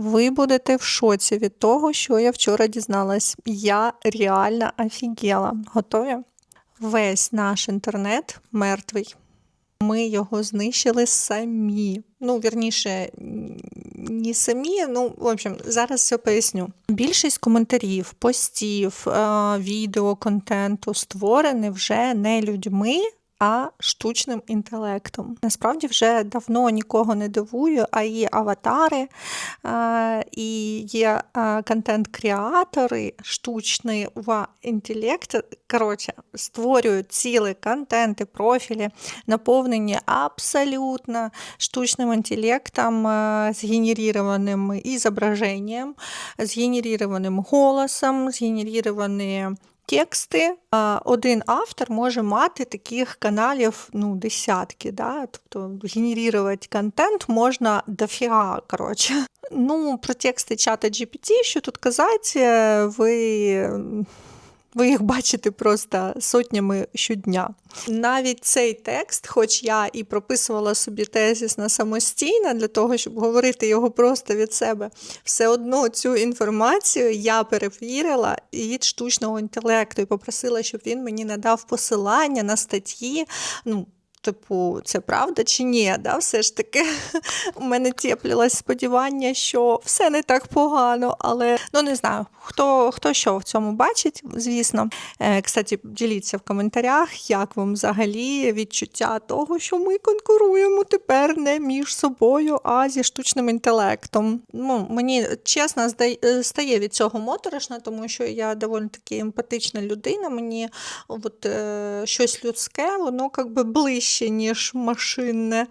Ви будете в шоці від того, що я вчора дізналась. Я реально офігела. Готові? Весь наш інтернет мертвий. Ми його знищили самі. Ну, вірніше, не самі. Ну, в общем, зараз все поясню. Більшість коментарів, постів, е, відео, контенту створені вже не людьми. А штучним інтелектом. Насправді вже давно нікого не дивую, а є аватари, е, і є е, контент-креатори штучного інтелекту. Коротше, створюють цілі контенти, профілі, наповнені абсолютно штучним інтелектом, е, згенерованим ізображенням, згенерованим голосом, згенеровані тексти. Один автор може мати таких каналів ну, десятки. Да? Тобто генерувати контент можна дофіга. коротше. Ну, про тексти чата GPT, що тут казати, ви. Ви їх бачите просто сотнями щодня. Навіть цей текст, хоч я і прописувала собі тезісно самостійно для того, щоб говорити його просто від себе, все одно цю інформацію я перевірила від штучного інтелекту і попросила, щоб він мені надав посилання на статті. ну, Типу, це правда чи ні? Да? Все ж таки у мене теплілось сподівання, що все не так погано, але ну не знаю, хто хто що в цьому бачить, звісно. Е, Кстати, діліться в коментарях, як вам взагалі відчуття того, що ми конкуруємо тепер не між собою, а зі штучним інтелектом. Ну, Мені чесно стає від цього моторошно, тому що я доволі таки емпатична людина. Мені от, е, щось людське, воно як би ближче, ніж машинне.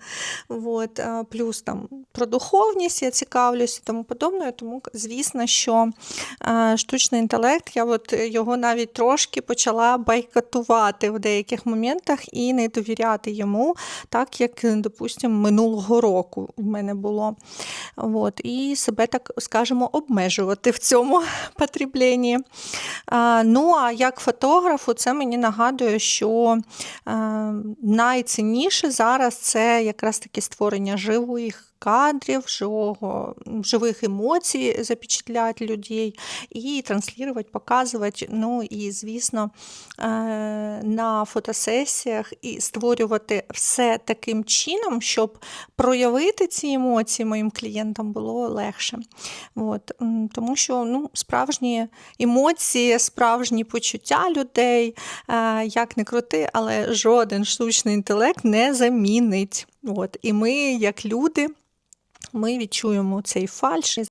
От, плюс там про духовність я цікавлюсь і тому подобне. Тому, звісно, що штучний інтелект, я от його навіть трошки почала байкотувати в деяких моментах і не довіряти йому, так як, допустимо, минулого року в мене було. От, і себе так, скажімо, обмежувати в цьому потребленні. Ну, а як фотографу, це мені нагадує, що е, найцінніше зараз це якраз таки створення живих кадрів, живого, живих емоцій запечатлять людей і транслювати, показувати. Ну і, звісно, е, на фотосесіях і створювати все таким чином, щоб проявити ці емоції моїм клієнтам було легше. От. Тому що ну, справжні емоції, справжні почуття людей, е, як не крути, але жоден штучний інтелект не замінить. От. І ми, як люди, ми відчуємо цей фальш.